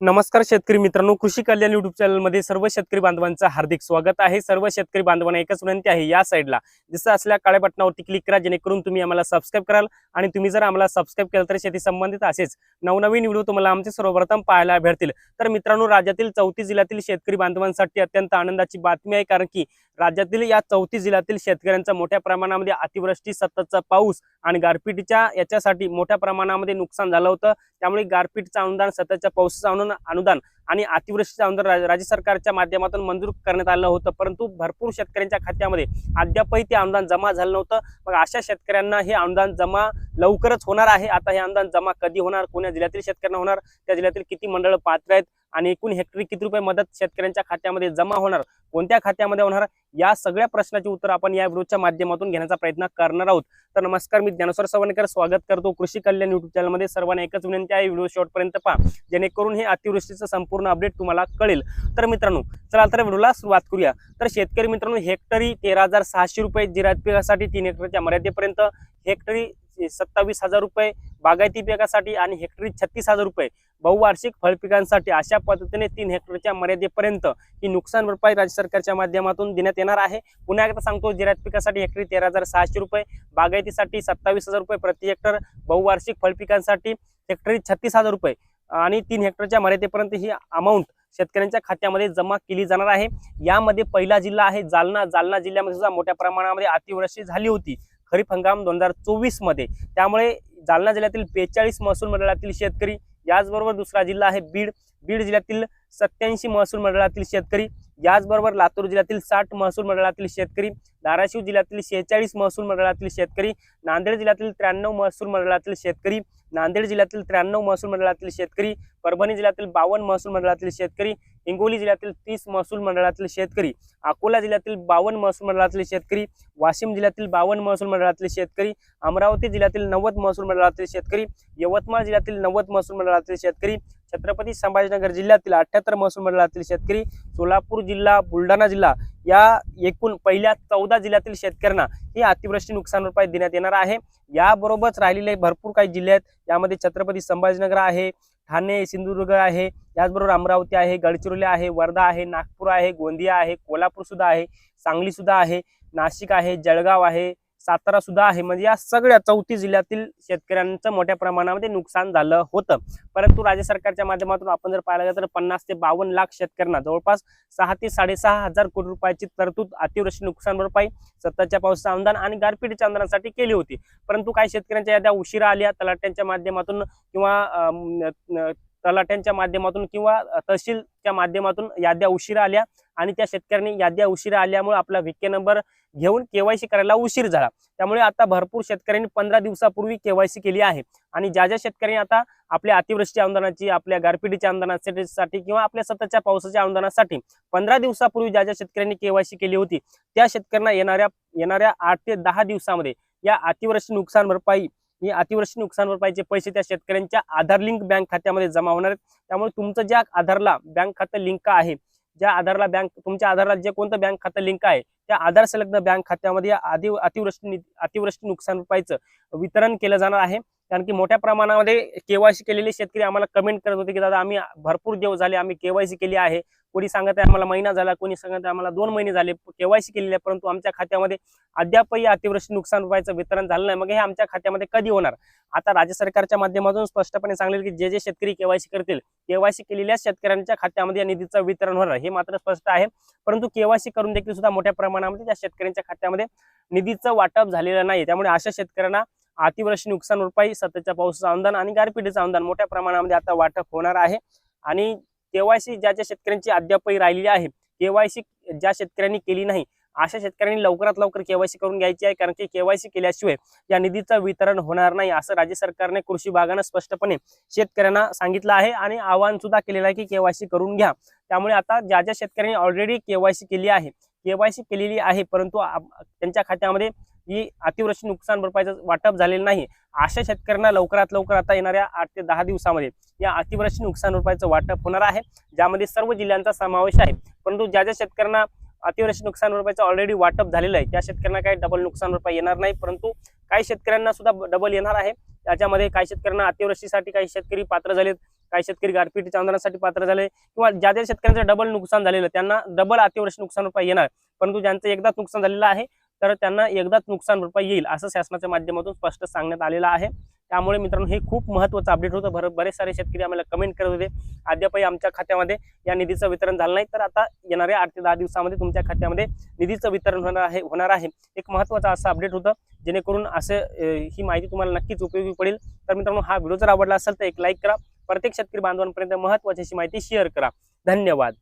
नमस्कार शेतकरी मित्रांनो कृषी कल्याण युट्यूब चॅनलमध्ये सर्व शेतकरी बांधवांचं हार्दिक स्वागत आहे. सर्व शेतकरी बांधवांना एकच विनंती आहे या साईडला जसं असल्या काळ्या बटनावरती क्लिक करा जेणेकरून तुम्ही आम्हाला सबस्क्राईब कराल आणि तुम्ही जर आम्हाला सबस्क्राईब केलं तर शेती संबंधित असेच नवनवीन व्हिडिओ तुम्हाला आमचे सर्वप्रथम पाहायला भेटतील. तर मित्रांनो राज्यातील चौतीस जिल्ह्यातील शेतकरी बांधवांसाठी अत्यंत आनंदाची बातमी आहे कारण की राज्यातील या चौतीस जिल्ह्यातील शेतकऱ्यांचा मोठ्या प्रमाणामध्ये अतिवृष्टी सततचा पाऊस आणि गारपीटच्या याच्यासाठी मोठ्या प्रमाणामध्ये नुकसान झालं होतं. त्यामुळे गारपीटचं अनुदान सततच्या पावसाचं अनुदान अनुदान आणि अतिवृष्टीचं अनुदान राज्य सरकारच्या माध्यमातून मंजूर करण्यात आलं होतं. परंतु भरपूर शेतकऱ्यांच्या खात्यामध्ये अद्यापही ते अनुदान जमा झालं नव्हतं. मग अशा शेतकऱ्यांना हे अनुदान जमा लवकरच होणार आहे. आता हे अनुदान जमा कधी होणार? कोण्या जिल्ह्यातील शेतकऱ्यांना होणार? त्या जिल्ह्यातील किती मंडळ पात्र आहेत? आणि एकूण हेक्टरी किती रुपये मदत शेतकऱ्यांच्या खात्यामध्ये जमा होणार? कोणत्या खात्यामध्ये होणार? या सगळ्या प्रश्नाची उत्तर आपण या व्हिडिओच्या माध्यमातून घेण्याचा प्रयत्न करणार आहोत. तर नमस्कार मी ज्ञानेश्वर सवणकर. स्वागत करतो कृषी कल्याण युट्यूब चॅनलमध्ये सर्वांना एकच विनंती आहे व्हिडिओ शेवटपर्यंत पहा. जेणेकरून हे अतिवृष्टीचं संपूर्ण अपडेट तुम्हाला कळेल. तर मित्रांनो चला तर व्हिडिओला सुरुवात करूया. तर शेतकरी मित्रांनो हेक्टरी तेरा हजार सहाशे रुपये जिरायत पिकासाठी तीन हेक्टरच्या मर्यादेपर्यंत हेक्टरी सत्तावीस हजार रुपये बागायती पिकासाठी आणि हेक्टरी छत्तीस हजार रुपये. बहुवार्षिक फळपिकांसाठी अशा पद्धतीने तीन हेक्टरच्या मर्यादेपर्यंत ही नुकसान भरपाई राज्य सरकारच्या माध्यमातून देण्यात येणार आहे. पुन्हा एकदा सांगतो जिरायत पिकासाठी हेक्टरी तेरा हजार सहाशे रुपये बागायतीसाठी सत्तावीस हजार रुपये प्रति हेक्टर बहुवार्षिक फळपिकांसाठी हेक्टरी छत्तीस हजार रुपये. आणि तीन हेक्टरच्या मर्यादेपर्यंत ही अमाऊंट शेतकऱ्यांच्या खात्यामध्ये जमा केली जाणार आहे. यामध्ये पहिला जिल्हा आहे जालना. जालना जिल्ह्यामध्ये सुद्धा मोठ्या प्रमाणामध्ये अतिवृष्टी झाली होती. खरीप हंगाम दोन हजार चोवीसमध्ये त्यामुळे जालना जिल्ह्यातील बेचाळीस महसूल मंडळातील शेतकरी याचबरोबर दुसरा जिल्हा आहे बीड. बीड जिल्ह्यातील सत्याऐंशी महसूल मंडळातील शेतकरी याचबरोबर लातूर जिल्ह्यातील साठ महसूल मंडळातील शेतकरी धाराशिव जिल्ह्यातील शेहेचाळीस महसूल मंडळातील शेतकरी नांदेड जिल्ह्यातील त्र्याण्णव महसूल मंडळातील शेतकरी नांदेड जिल्ह्यातील त्र्याण्णव महसूल मंडळातील शेतकरी परभणी जिल्ह्यातील बावन्न महसूल मंडळातील शेतकरी हिंगोली जिल्ह्यातील तीस महसूल मंडळातील शेतकरी अकोला जिल्ह्यातील बावन्न महसूल मंडळातील शेतकरी वाशिम जिल्ह्यातील बावन्न महसूल मंडळातील शेतकरी अमरावती जिल्ह्यातील नव्वद महसूल मंडळातील शेतकरी यवतमाळ जिल्ह्यातील नव्वद महसूल मंडळातील शेतकरी छत्रपती संभाजीनगर जिल्ह्यातील अठ्याहत्तर महसूल मंडळातील शेतकरी सोलापूर जिल्हा बुलढाणा जिल्हा या एकूण पहिल्या चौदा जिल्ह्यातील शेतकऱ्यांना ही अतिवृष्टी नुकसान भरपाई देण्यात येणार आहे. याबरोबरच राहिलेले भरपूर काही जिल्हे आहेत. यामध्ये छत्रपती संभाजीनगर आहे ठाणे सिंधुदुर्ग आहे त्याचबरोबर अमरावती आहे गडचिरोली आहे वर्धा आहे नागपूर आहे गोंदिया आहे कोल्हापूर सुद्धा आहे सांगली सुद्धा आहे नाशिक आहे जळगाव आहे सातारा सुद्धा आहे. म्हणजे या सगळ्या चौथी जिल्ह्यातील शेतकऱ्यांचं मोठ्या प्रमाणामध्ये नुकसान झालं होतं. परंतु राज्य सरकारच्या माध्यमातून आपण जर पाहिलं गेलं तर पन्नास ते बावन्न लाख शेतकऱ्यांना जवळपास सहा ते साडेसहा हजार कोटी रुपयाची तरतूद अतिवृष्टी नुकसान भरपाई सत्ताच्या पावसाचं अनुदान आणि गारपीटच्या अनुदानासाठी केली होती. परंतु काही शेतकऱ्यांच्या याद्या उशिरा आल्या. तलाट्यांच्या माध्यमातून किंवा तलाट्यांच्या माध्यमातून किंवा तहसीलच्या माध्यमातून याद्या उशिरा आल्या. आणि त्या शेतकऱ्यांनी याद्या उशिरा आल्यामुळे आपला विके नंबर घेऊन केवायसी करायला उशीर झाला. त्यामुळे आता भरपूर शेतकऱ्यांनी पंधरा दिवसापूर्वी केवायसी केली आहे. आणि ज्या ज्या शेतकऱ्यांनी आता आपल्या अतिवृष्टी अनुदानाची आपल्या गारपिटीच्या अनुदानासाठी किंवा आपल्या सततच्या पावसाच्या अनुदानासाठी पंधरा दिवसापूर्वी ज्या ज्या शेतकऱ्यांनी केवायसी केली होती त्या शेतकऱ्यांना येणाऱ्या येणाऱ्या आठ ते दहा दिवसामध्ये या अतिवृष्टी नुकसान भरपाई ही अतिवृष्टी नुकसान भरपाईचे पैसे त्या शेतकऱ्यांच्या आधार लिंक बँक खात्यामध्ये जमा होणार आहेत. त्यामुळे तुमचं ज्या आधारला बँक खातं लिंक आहे ज्या आधारला बँक तुमच्या आधारला जे कोणतं बँक खातं लिंक आहे त्या आधार संलग्न बँक खात्यामध्ये आधी अतिवृष्टी नि- अतिवृष्टी नुकसान रुपायचं वितरण केलं जाणार आहे. कारण की मोठ्या प्रमाणामध्ये केवायसी केलेले शेतकरी आम्हाला कमेंट करत होते की दादा आम्ही भरपूर दिवस झाले आम्ही केवायसी केली आहे. कोणी सांगत आहे आम्हाला महिना झाला कोणी सांगत आहे आम्हाला दोन महिने झाले केवायसी केलेली आहे परंतु आमच्या खात्यामध्ये अद्यापही अतिवृष्टी नुकसान रुपयाचं वितरण झालं नाही. मग हे आमच्या खात्यामध्ये कधी होणार? आता राज्य सरकारच्या माध्यमातून स्पष्टपणे सांगले की जे जे शेतकरी केवायसी करतील केवायसी केलेल्या शेतकऱ्यांच्या खात्यामध्ये या निधीचं वितरण होणार. हे मात्र स्पष्ट आहे. परंतु केवायसी करून देखील सुद्धा मोठ्या प्रमाणामध्ये त्या शेतकऱ्यांच्या खात्यामध्ये निधीचं वाटप झालेलं नाही त्यामुळे अशा शेतकऱ्यांना अतिवृष्टी नुकसान भरपाई सततच्या पावसाचं अनुदान आणि गारपिटीचं अनुदान मोठ्या प्रमाणामध्ये आता वाटप होणार आहे. आणि केवायसी ज्या ज्या शेतकऱ्यांची अद्यापही राहिलेली आहे केवायसी ज्या शेतकऱ्यांनी केली नाही अशा शेतकऱ्यांनी लवकरात लवकर केवायसी करून घ्यायची आहे कारण की केवायसी केल्याशिवाय या निधीचं वितरण होणार नाही असं राज्य सरकारने कृषी विभागानं स्पष्टपणे शेतकऱ्यांना सांगितलं आहे. आणि आवाहन सुद्धा केलेलं आहे की केवायसी करून घ्या. त्यामुळे आता ज्या ज्या शेतकऱ्यांनी ऑलरेडी केवायसी केली आहे केवायसी केलेली आहे परंतु त्यांच्या खात्यामध्ये ही अतिवृष्टी नुकसान भरपाईचं वाटप झालेलं नाही. अशा शेतकऱ्यांना लवकरात लवकर आता येणाऱ्या आठ ते दहा दिवसामध्ये या अतिवृष्टी नुकसान भरपाईचं वाटप होणार आहे. ज्यामध्ये सर्व जिल्ह्यांचा समावेश आहे. परंतु ज्या ज्या शेतकऱ्यांना अतिवृष्टी नुकसान भरपाईचं ऑलरेडी वाटप झालेलं आहे त्या शेतकऱ्यांना काही डबल नुकसान भरपाई येणार नाही. परंतु काही शेतकऱ्यांना सुद्धा डबल येणार आहे. त्याच्यामध्ये काही शेतकऱ्यांना अतिवृष्टीसाठी काही शेतकरी पात्र झालेत. काही शेतकरी गारपीटीच्या अनुदानासाठी पात्र झाले किंवा ज्या ज्या शेतकऱ्यांचं डबल नुकसान झालेलं त्यांना डबल अतिवृष्टी नुकसान भरपाई येणार. परंतु ज्यांचं एकदाच नुकसान झालेलं आहे तर त्यांना एकदाच नुकसान भरपाई येईल असं शासनाच्या माध्यमातून स्पष्ट सांगण्यात आलेलं आहे. त्यामुळे मित्रांनो हे खूप महत्त्वाचं अपडेट होतं. भर बरेच सारे शेतकरी आम्हाला कमेंट करत होते. अद्यापही आमच्या खात्यामध्ये या निधीचं वितरण झालं नाही. तर आता येणाऱ्या आठ ते दहा दिवसामध्ये तुमच्या खात्यामध्ये निधीचं वितरण होणार आहे होणार आहे. एक महत्त्वाचं असं अपडेट होतं जेणेकरून असं ही माहिती तुम्हाला नक्कीच उपयोगी पडेल. तर मित्रांनो हा व्हिडिओ जर आवडला असेल तर एक लाईक करा. प्रत्येक शेतकरी बांधवांपर्यंत महत्त्वाची अशी माहिती शेअर करा. धन्यवाद.